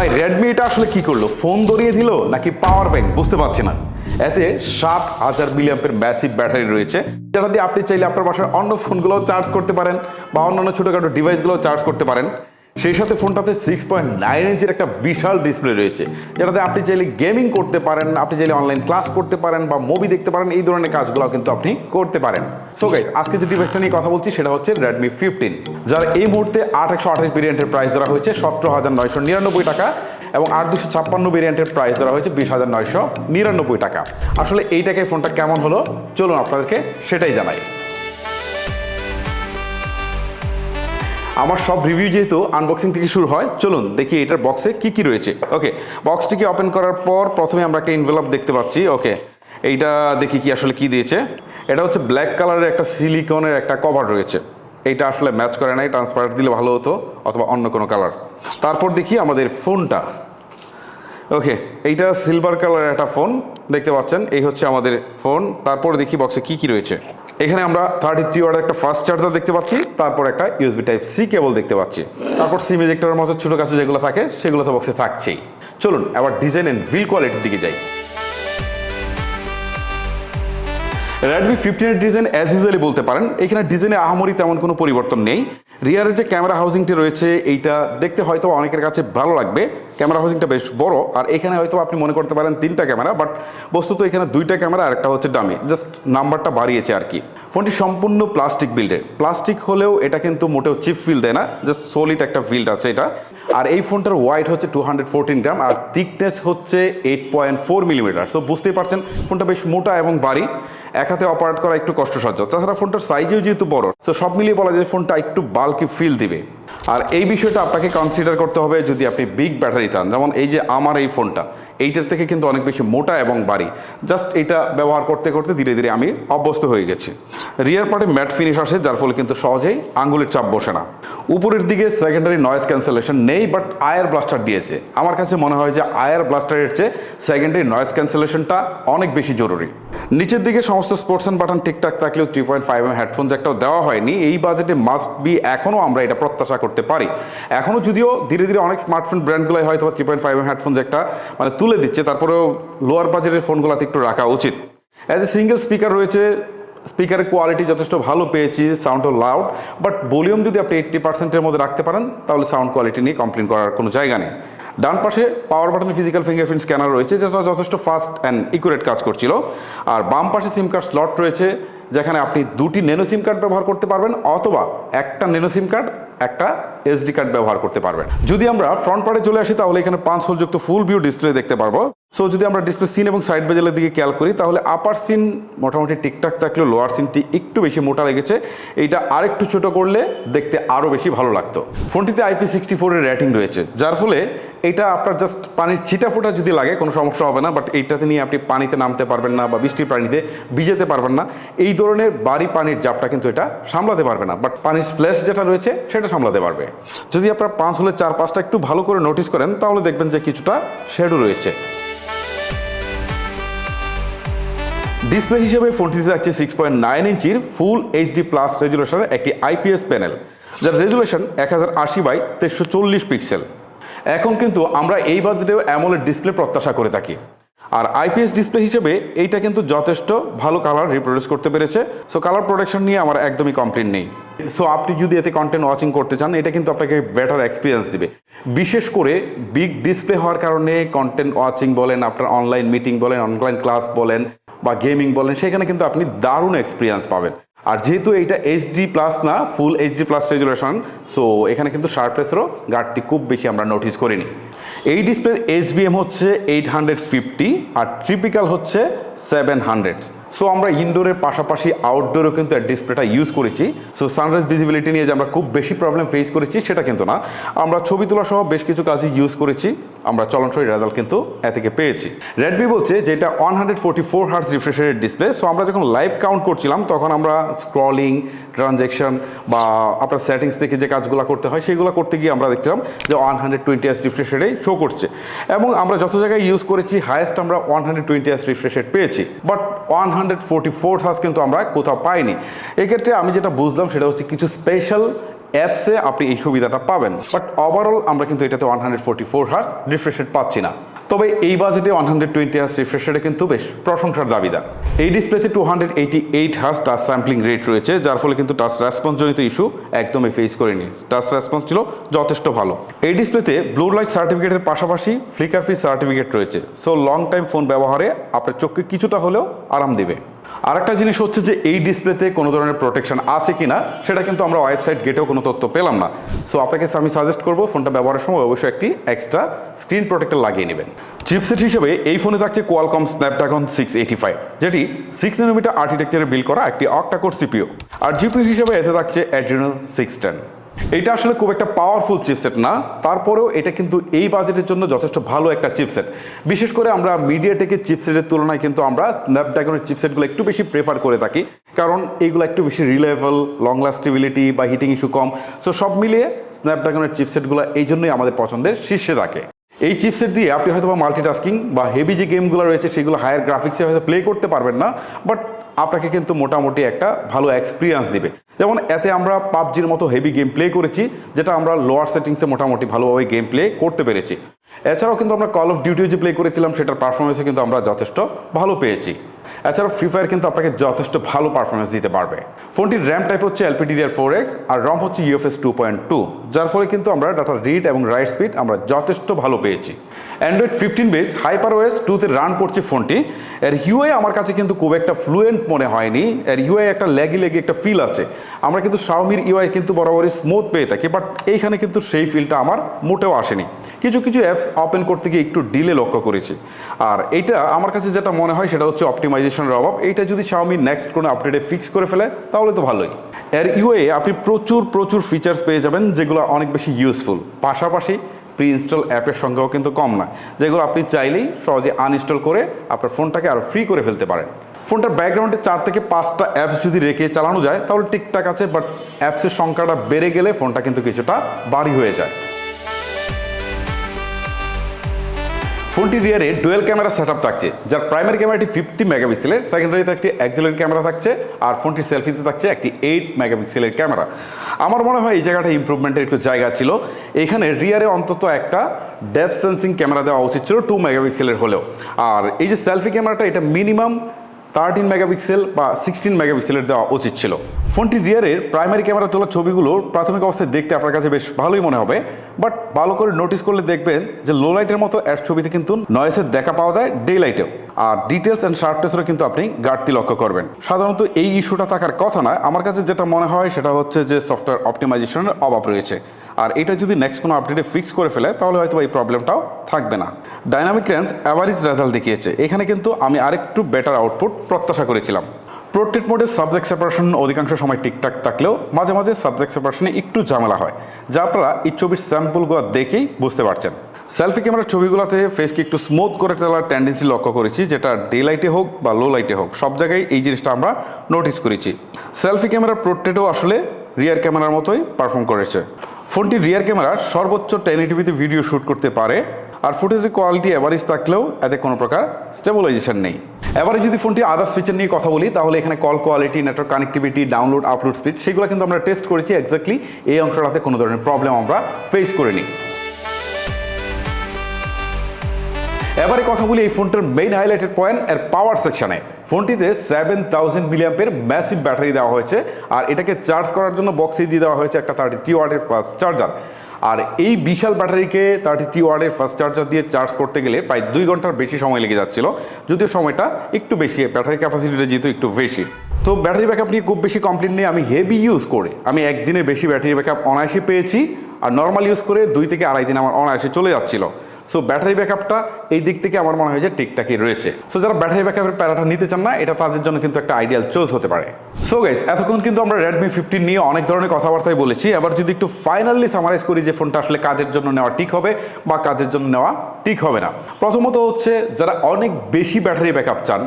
ভাই রেডমি এটা আসলে কি করল? ফোন ধরিয়ে দিল নাকি পাওয়ার ব্যাংক বুঝতে পারছি না। এতে সাত হাজার মিলিয়াম্পের ম্যাসিভ ব্যাটারি রয়েছে। যেটা দিয়ে আপনি চাইলে আপনার বাসার অন্য ফোনগুলো চার্জ করতে পারেন বা অন্যান্য ছোটোখাটো ডিভাইসগুলো চার্জ করতে পারেন। সেই সাথে ফোনটাতে সিক্স পয়েন্ট নাইন ইঞ্চের একটা বিশাল ডিসপ্লে রয়েছে, যেটাতে আপনি চাইলে গেমিং করতে পারেন, আপনি চাইলে অনলাইন ক্লাস করতে পারেন বা মুভি দেখতে পারেন, এই ধরনের কাজগুলো কিন্তু আপনি করতে পারেন। সো গাইজ আজকে যে ডিভাইসটা নিয়ে কথা বলছি, সেটা হচ্ছে রেডমি ফিফটিন যার এই মুহূর্তে আট একশো আঠাশ ভেরিয়েন্টের প্রাইস ধরা হয়েছে, সতেরো হাজার নয়শো নিরানব্বই টাকা এবং আট দুশো ছাপ্পান্ন ভেরিয়েন্টের প্রাইস ধরা হয়েছে বিশ হাজার নয়শো নিরানব্বই টাকা। আসলে এই টাকায় ফোনটা কেমন হলো? চলুন আপনাদেরকে সেটাই জানাই। আমার সব রিভিউ যেহেতু আনবক্সিং থেকে শুরু হয়, চলুন দেখি এটার বক্সে কি কি রয়েছে। ওকে বক্সটিকে ওপেন করার পর প্রথমে আমরা একটা ইনভেলপ দেখতে পাচ্ছি। ওকে এইটা দেখি কি আসলে কি দিয়েছে। এটা হচ্ছে ব্ল্যাক কালারের একটা সিলিকনের একটা কভার রয়েছে। এইটা আসলে ম্যাচ করে নাই ট্রান্সপারেন্ট দিলে ভালো হতো, অথবা অন্য কোনো কালার তারপর দেখি আমাদের ফোনটা ওকে এইটা সিলভার কালারের একটা ফোন দেখতে পাচ্ছেন? এই হচ্ছে আমাদের ফোন তারপর দেখি বক্সে কি কি রয়েছে। এখানে আমরা থার্টি থ্রি ওয়ার্ডের একটা ফাস্ট চার্জার দেখতে পাচ্ছি, তারপর একটা ইউএসবি টাইপ সি কেবল দেখতে পাচ্ছি। তারপর সিম এজেক্টরের মতো ছোটো কাছে যেগুলো থাকে সেগুলো তো বক্সে থাকছেই। চলুন, এবার ডিজাইন অ্যান্ড ভিল কোয়ালিটির দিকে যাই। রেডমি ফিফটিনের ডিজাইন অ্যাজ ইউজুয়ালি বলতে পারেন। এখানে ডিজাইনে আহামরি তেমন কোনো পরিবর্তন নেই। রিয়ারের যে ক্যামেরা হাউজিংটি রয়েছে, এইটা দেখতে হয়তো অনেকের কাছে ভালো লাগবে। ক্যামেরা হাউজিংটা বেশ বড়, আর এখানে হয়তো আপনি মনে করতে পারেন তিনটা ক্যামেরা বাট বস্তুত এখানে দুইটা ক্যামেরা আর একটা হচ্ছে ডামি জাস্ট নাম্বারটা বাড়িয়েছে আর কি। ফোনটি সম্পূর্ণ প্লাস্টিক বিল্ডের প্লাস্টিক হলেও এটা কিন্তু মোটেও চিপ ফিল দেয় না জাস্ট সলিড একটা ফিল্ড আছে এটা। আর এই ফোনটার ওয়াইড হচ্ছে টু হান্ড্রেড ফোরটিন গ্রাম আর থিকনেস হচ্ছে eight point four millimetre so বুঝতেই পারছেন, ফোনটা বেশ মোটা এবং ভারী। এক হাতে অপারেট করা একটু কষ্টসাধ্য। তাছাড়া ফোনটার সাইজেও যেহেতু বড় তো সব মিলিয়ে বলা যায় ফোনটা একটু বাল্কি ফিল দিবে। আর এই বিষয়টা আপনাকে কনসিডার করতে হবে যদি আপনি বিগ ব্যাটারি চান। যেমন এই যে আমার এই ফোনটা এইটার থেকে কিন্তু অনেক বেশি মোটা এবং বাড়ি জাস্ট এটা ব্যবহার করতে করতে ধীরে ধীরে আমি অভ্যস্ত হয়ে গেছি। রিয়ার পার্টে ম্যাট ফিনিশ আসে, যার ফলে কিন্তু সহজেই আঙ্গুলের চাপ বসে না। উপরের দিকে সেকেন্ডারি নয়েজ ক্যান্সেলেশন নেই বাট আয়ার ব্লাস্টার দিয়েছে। আমার কাছে মনে হয় যে আয়ার ব্লাস্টারের চেয়ে সেকেন্ডারি নয়েজ ক্যান্সেলেশনটা অনেক বেশি জরুরি। নিচের দিকে সমস্ত স্পোর্টস অ্যান্ড বাটন ঠিকঠাক থাকলেও three point five M headphone একটাও দেওয়া হয়নি। এই বাজেটে মাস্ট বি এখনও আমরা এটা প্রত্যাশা করতে পারি। এখনও যদিও ধীরে ধীরে অনেক স্মার্টফোন ব্র্যান্ডগুলোই হয়তো three point five M headphone একটা মানে তুলে দিচ্ছে, তারপরেও লোয়ার বাজেটের ফোনগুলোতে একটু রাখা উচিত। অ্যাজ এ সিঙ্গেল স্পিকার রয়েছে স্পিকারের কোয়ালিটি যথেষ্ট ভালো পেয়েছি সাউন্ডও লাউড বাট ভলিউম যদি আপনি এইট্টি পার্সেন্টের মধ্যে রাখতে পারেন, তাহলে সাউন্ড কোয়ালিটি নিয়ে কমপ্লেন করার কোনো জায়গা নেই। ডান পাশে পাওয়ার বাটনে ফিজিক্যাল ফিঙ্গারপ্রিন্ট স্ক্যানার রয়েছে, যেটা যথেষ্ট ফাস্ট অ্যান্ড ইকুরেট কাজ করছিল। আর বাম পাশে সিম কার্ড স্লট রয়েছে, যেখানে আপনি দুটি নেনো সিম কার্ড ব্যবহার করতে পারবেন, অথবা একটা নেনো সিম কার্ড একটা এসডি কার্ড ব্যবহার করতে পারবেন। যদি আমরা ফ্রন্ট পার্টে চলে আসি, তাহলে এখানে পাঁচ হোলযুক্ত ফুল ভিউ ডিসপ্লে দেখতে পারব। সো যদি আমরা ডিসপ্লে সিন এবং সাইড বেজেলের দিকে খেয়াল করি, তাহলে আপার সিন মোটামুটি ঠিকঠাক থাকলেও লোয়ার সিনটি একটু বেশি মোটা লেগেছে। এইটা আরেকটু ছোট করলে দেখতে আরও বেশি ভালো লাগতো। ফোনটিতে আইপি সিক্সটি ফোরের রেটিং রয়েছে, যার ফলে এটা আপনার জাস্ট পানির ছিটা ফোটা যদি লাগে, কোনো সমস্যা হবে না বাট এইটাতে নিয়ে আপনি পানিতে নামতে পারবেন না বা বৃষ্টির পানিতে ভিজেতে পারবেন না। এই ধরনের বাড়ি পানির জাপটা কিন্তু এটা সামলাতে পারবে না বাট পানির স্প্ল্যাশ যেটা রয়েছে, সেটা সামলাতে পারবে। যদি আপনার পাঁচ হলে চার পাঁচটা একটু ভালো করে নোটিস করেন, তাহলে দেখবেন যে কিছুটা শেডও রয়েছে। ডিসপ্লে হিসেবে ফোনটিতে থাকছে সিক্স পয়েন্ট নাইন ইঞ্চির ফুল এইচডি প্লাস রেজুলেশনের একটি আইপিএস প্যানেল যার রেজুলেশন এক হাজার আশি বাই তেরোশো চল্লিশ পিক্সেল এখন কিন্তু আমরা এই বাজেটেও অ্যামোলেড ডিসপ্লে প্রত্যাশা করে থাকি। আর আইপিএস ডিসপ্লে হিসেবে এইটা কিন্তু যথেষ্ট ভালো কালার রিপ্রোডিউস করতে পেরেছে। সো কালার প্রোডাকশন নিয়ে আমার একদমই কমপ্লেন নেই। সো আপনি যদি এতে কন্টেন্ট ওয়াচিং করতে চান, এটা কিন্তু আপনাকে বেটার এক্সপিরিয়েন্স দিবে। বিশেষ করে বিগ ডিসপ্লে হওয়ার কারণে কন্টেন্ট ওয়াচিং বলেন, আপনার অনলাইন মিটিং বলেন অনলাইন ক্লাস বলেন বা গেমিং বলেন, সেখানে কিন্তু আপনি দারুণ এক্সপিরিয়েন্স পাবেন। আর যেহেতু এইটা এইচডি প্লাস না full HD plus resolution so এখানে কিন্তু শার্পনেসেরও গার্ডটি খুব বেশি আমরা নোটিস করিনি। এই ডিসপ্লের এইচবিএম হচ্ছে এইট হান্ড্রেড ফিফটি আর ট্রিপিক্যাল হচ্ছে সেভেন হান্ড্রেড সো আমরা ইনডোরের পাশাপাশি আউটডোরেও কিন্তু ডিসপ্লেটা ইউজ করেছি। সো সানরাইজ ভিজিবিলিটি নিয়ে যে আমরা খুব বেশি প্রবলেম ফেস করেছি, সেটা কিন্তু না। আমরা ছবি তোলা সহ বেশ কিছু কাজই ইউজ করেছি। আমরা চলনসই রেজাল্ট কিন্তু এ থেকে পেয়েছি। রেডমি বলছে যে এটা one hundred forty four hertz রিফ্রেশারের display so আমরা যখন লাইভ কাউন্ট করছিলাম, তখন আমরা স্ক্রলিং ট্রানজ্যাকশন বা আপনার সেটিংস থেকে যে কাজগুলো করতে হয়, সেগুলো করতে গিয়ে আমরা দেখছিলাম যে ওয়ান হান্ড্রেড টোয়েন্টি হার্স রিফ্রেশারে শো করছে। এবং আমরা যত জায়গায় ইউজ করেছি হায়েস্ট আমরা ওয়ান হান্ড্রেড টোয়েন্টি এস রিফ্রেশার পেয়েছি। But one hundred forty four hertz কিন্তু আমরা কোথাও পাইনি। এক্ষেত্রে আমি যেটা বুঝলাম, সেটা হচ্ছে কিছু স্পেশাল অ্যাপসে আপনি এই সুবিধাটা পাবেন বাট ওভারঅল আমরা কিন্তু এটাতে one hundred forty four hertz refresh rate পাচ্ছি না। তবে এই বাজেটে one hundred twenty hertz refresh রেটে কিন্তু বেশ প্রশংসার দাবিদার। এই ডিসপ্লেতে two hundred eighty eight hertz touch sampling rate রয়েছে, যার ফলে কিন্তু টাচ রেসপন্স জনিত ইস্যু একদমই ফেস করেনি। টাচ রেসপন্স ছিল যথেষ্ট ভালো। এই ডিসপ্লেতে ব্লু লাইট সার্টিফিকেটের পাশাপাশি ফ্লিকার ফ্রি সার্টিফিকেট রয়েছে। সো লং টাইম ফোন ব্যবহারে আপনার চোখকে কিছুটা হলেও আরাম দিবে। আরেকটা জিনিস হচ্ছে যে এই ডিসপ্লেতে কোনো ধরনের প্রোটেকশন আছে কিনা, সেটা কিন্তু আমরা ওয়েবসাইট গেটেও কোনো তথ্য পেলাম না। সো আপনাকে আমি সাজেস্ট করব, ফোনটা ব্যবহারের সময় অবশ্যই একটি এক্সট্রা স্ক্রিন প্রোটেক্টর লাগিয়ে নেবেন। চিপসেট হিসেবে এই ফোনে থাকছে Qualcomm Snapdragon six eighty five যেটি সিক্স নানোমিটার আর্কিটেকচারে বিল করা একটি অক্টাকোর সিপিও আর জিপিও হিসেবে এতে থাকছে অ্যাড্রিনাল সিক্স টেন এটা আসলে খুব একটা পাওয়ারফুল চিপসেট না। তারপরেও এটা কিন্তু এই বাজেটের জন্য যথেষ্ট ভালো একটা চিপসেট বিশেষ করে আমরা মিডিয়াটেকের চিপসেটের তুলনায় কিন্তু আমরা স্ন্যাপড্রাগনের চিপসেটগুলো একটু বেশি প্রেফার করে থাকি। কারণ এইগুলো একটু বেশি রিলায়েবল লং লাস্টেবিলিটি বা হিটিং ইস্যু কম। সো সব মিলিয়ে স্ন্যাপড্রাগনের চিপসেটগুলো এই জন্যই আমাদের পছন্দের শীর্ষে থাকে। এই চিপসেট দিয়ে আপনি হয়তো বা মাল্টিটাস্কিং বা হেভি যে গেমগুলো রয়েছে, সেগুলো হায়ার গ্রাফিক্সে হয়তো প্লে করতে পারবেন না। বাট আপনাকে কিন্তু মোটামুটি একটা ভালো এক্সপিরিয়েন্স দিবে। যেমন এতে আমরা পাবজির মতো হেভি গেম প্লে করেছি, যেটা আমরা লোয়ার সেটিংসে মোটামুটি ভালোভাবে গেম প্লে করতে পেরেছি। এছাড়াও কিন্তু আমরা কল অফ ডিউটিও যে প্লে করেছিলাম, সেটার পারফরমেন্সে কিন্তু আমরা যথেষ্ট ভালো পেয়েছি। এছাড়াও ফ্রি ফায়ার কিন্তু আপনাকে যথেষ্ট ভালো পারফরমেন্স দিতে পারবে। ফোনটির র্যাম টাইপ হচ্ছে এলপিডিডিআর ফোর এক্স আর রম হচ্ছে ইউএফএস টু পয়েন্ট টু যার ফলে কিন্তু আমরা ডাটা রিড এবং রাইট স্পিড আমরা যথেষ্ট ভালো পেয়েছি। Android fifteen base hyper OS টুতে রান করছে ফোনটি। এর ইউআই আমার কাছে কিন্তু খুব একটা ফ্লুয়েন্ট মনে হয়নি। এর ইউআই একটা ল্যাগি লেগে একটা ফিল আছে। আমরা কিন্তু শাওমির ইউআই কিন্তু বরাবরই স্মুথ পেয়ে থাকি বাট এইখানে কিন্তু সেই ফিলটা আমার মোটেও আসেনি। কিছু কিছু অ্যাপস ওপেন করতে গিয়ে একটু ডিলে লক্ষ্য করেছি। আর এইটা আমার কাছে যেটা মনে হয়, সেটা হচ্ছে অপটিমাইজেশনের অভাব, এইটা যদি শাওমি নেক্সট কোনো আপডেটে ফিক্স করে ফেলে, তাহলে তো ভালোই। এর ইউএ আপনি প্রচুর প্রচুর ফিচার্স পেয়ে যাবেন, যেগুলো অনেক বেশি ইউজফুল পাশাপাশি প্রি ইনস্টল অ্যাপের সংখ্যাও কিন্তু কম না যেগুলো আপনি চাইলেই সহজে আনইনস্টল করে আপনার ফোনটাকে আরও ফ্রি করে ফেলতে পারেন। ফোনটার ব্যাকগ্রাউন্ডে চার থেকে পাঁচটা অ্যাপস যদি রেখে চালানো যায়, তাহলে ঠিকঠাক আছে বাট অ্যাপসের সংখ্যাটা বেড়ে গেলে ফোনটা কিন্তু কিছুটা ভারী হয়ে যায়। ফোনটি রিয়ারে ডুয়েল ক্যামেরা সেট থাকছে, যার প্রাইমারি ক্যামেরাটি ফিফটি মেগাপিক্সেলের, সেকেন্ডারিতে একটি অ্যাক্সেলের ক্যামেরা থাকছে, আর ফোনটির সেলফিতে থাকছে একটি এইট মেগাপিক্সেলের ক্যামেরা। আমার মনে হয় এই জায়গাটা ইম্প্রুভমেন্টের একটু জায়গা ছিল। এখানে রিয়ারে অন্তত একটা ডেপ সেন্সিং ক্যামেরা দেওয়া উচিত ছিল টু মেগাপিক্সেলের হলেও। আর এই যে সেলফি ক্যামেরাটা, এটা মিনিমাম থার্টিন মেগাপিক্সেল বা সিক্সটিন মেগাপিক্সেলের দেওয়া উচিত ছিল। ফোনটি রিয়ারের প্রাইমারি ক্যামেরা তোলা ছবিগুলো প্রাথমিক অবস্থায় দেখতে আপনার কাছে বেশ ভালোই মনে হবে। বাট ভালো করে নোটিস করলে দেখবেন যে লো লাইটের মতো অ্যাড ছবিতে কিন্তু নয়েসের দেখা পাওয়া যায় ডে লাইটেও আর ডিটেলস অ্যান্ড শার্পনেসেরও কিন্তু আপনি ঘাটতি লক্ষ্য করবেন। সাধারণত এই ইস্যুটা থাকার কথা নয় আমার কাছে যেটা মনে হয় সেটা হচ্ছে যে সফটওয়্যার অপটিমাইজেশনের অভাব রয়েছে। আর এটা যদি নেক্সট কোনো আপডেটে ফিক্স করে ফেলে, তাহলে হয়তো এই প্রবলেমটাও থাকবে না। ডাইনামিক রেঞ্জ অ্যাভারেজ রেজাল্ট দেখিয়েছে। এখানে কিন্তু আমি আরেকটু বেটার আউটপুট প্রত্যাশা করেছিলাম। প্রোট্রেট মোডে সাবজেক্ট সেপারেশন অধিকাংশ সময় ঠিকঠাক থাকলেও মাঝে মাঝে সাবজেক্ট সেপারেশনে একটু ঝামেলা হয়, যা আপনারা এই ছবির স্যাম্পলগুলো দেখেই বুঝতে পারছেন। সেলফি ক্যামেরার ছবিগুলোতে ফেসকে একটু স্মুথ করে তোলার টেন্ডেন্সি লক্ষ্য করেছি, যেটা ডে লাইটে হোক বা লো লাইটে হোক, সব জায়গায় এই জিনিসটা আমরা নোটিস করেছি। সেলফি ক্যামেরার পোর্ট্রেটও আসলে রিয়ার ক্যামেরার মতোই পারফর্ম করেছে। ফোনটি রিয়ার ক্যামেরা সর্বোচ্চ টেন ভিডিও শ্যুট করতে পারে আর ফুটেজের কোয়ালিটি অ্যাভারেজ থাকলেও এতে কোনো প্রকার স্টেবিলাইজেশন নেই। এবারে যদি ফোনটি আদার্স ফিচার নিয়ে কথা বলি, তাহলে এখানে call quality network connectivity download upload speed সেগুলো কিন্তু আমরা টেস্ট করেছি এক্স্যাক্টলি এই অংশটাতে কোনো ধরনের প্রবলেম আমরা ফেস করিনি। এবারে কথা বলি এই ফোনটার মেইন হাইলাইটেড পয়েন্ট এর পাওয়ার সেকশনে ফোনটিতে সেভেন থাউজেন্ড মিলিয়াম্পের ম্যাসিভ ব্যাটারি দেওয়া হয়েছে, আর এটাকে চার্জ করার জন্য বক্সেই দিয়ে দেওয়া হয়েছে একটা থার্টি থ্রি ওয়ার্ডের ফাস্ট চার্জার আর এই বিশাল ব্যাটারিকে থার্টি থ্রি ওয়ার্ডের ফাস্ট চার্জার দিয়ে চার্জ করতে গেলে প্রায় দুই ঘণ্টার বেশি সময় লেগে যাচ্ছিল। যদিও সময়টা একটু বেশি, ব্যাটারি ক্যাপাসিটিটা যেহেতু একটু বেশি। তো ব্যাটারি ব্যাকআপ নিয়ে খুব বেশি কমপ্লেন নেই, আমি হেভি ইউজ করে, আমি একদিনে বেশি ব্যাটারি ব্যাকআপ অনায়াসে পেয়েছি। আর নর্মাল ইউজ করে দুই থেকে আড়াই দিন আমার অনায়াসে চলে যাচ্ছিল। সো ব্যাটারি ব্যাকআপটা এই দিক থেকে আমার মনে হয় যে ঠিকঠাকই রয়েছে। সো যারা ব্যাটারি ব্যাকআপের প্যারাটা নিতে চান না, এটা তাদের জন্য কিন্তু একটা আইডিয়াল চোজ হতে পারে। সো গাইস এতক্ষণ কিন্তু আমরা রেডমি ফিফটিন নিয়ে অনেক ধরনের কথাবার্তাই বলেছি। এবার যদি একটু ফাইনালি সামারাইজ করি যে ফোনটা আসলে কাদের জন্য নেওয়া ঠিক হবে বা কাদের জন্য নেওয়া ঠিক হবে না। প্রথমত হচ্ছে, যারা অনেক বেশি ব্যাটারি ব্যাকআপ চান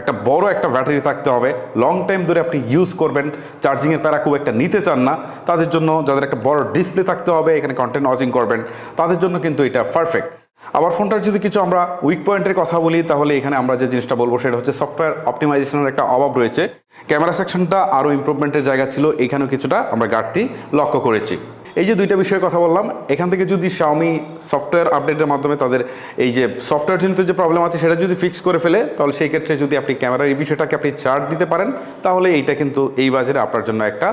একটা বড় একটা ব্যাটারি থাকতে হবে। লং টাইম ধরে আপনি ইউজ করবেন। চার্জিংয়ের প্যারা খুব একটা নিতে চান না। তাদের জন্য যাদের একটা বড় ডিসপ্লে থাকতে হবে, এখানে কন্টেন্ট ওয়াচিং করবেন। তাদের জন্য কিন্তু এটা পারফেক্ট আবার ফোনটার যদি কিছু আমরা উইক পয়েন্টের কথা বলি, তাহলে এখানে আমরা যে জিনিসটা বলব সেটা হচ্ছে সফটওয়্যার অপটিমাইজেশনের একটা অভাব রয়েছে। ক্যামেরা সেকশনটা আরও ইমপ্রুভমেন্টের জায়গা ছিল। এখানেও কিছুটা আমরা ঘাটতি লক্ষ্য করেছি। এই যে দুইটা বিষয়ে কথা বললাম, এখান থেকে যদি Xiaomi সফটওয়্যার আপডেটের মাধ্যমে তাদের এই যে সফটওয়্যার জনিত যে প্রবলেম আছে সেটা যদি ফিক্স করে ফেলে, তাহলে সেই ক্ষেত্রে যদি আপনি ক্যামেরার এই বিষয়টাকে আপনি চার্ট দিতে পারেন, তাহলে এইটা কিন্তু এই বাজারে আপনার জন্য একটা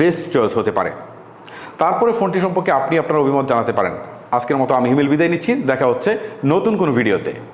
বেস্ট চয়েস হতে পারে। তারপরে ফোনটি সম্পর্কে আপনি আপনার অভিমত জানাতে পারেন। আজকের মতো আমি হিমেল বিদায় নিচ্ছি, দেখা হচ্ছে নতুন কোনো ভিডিওতে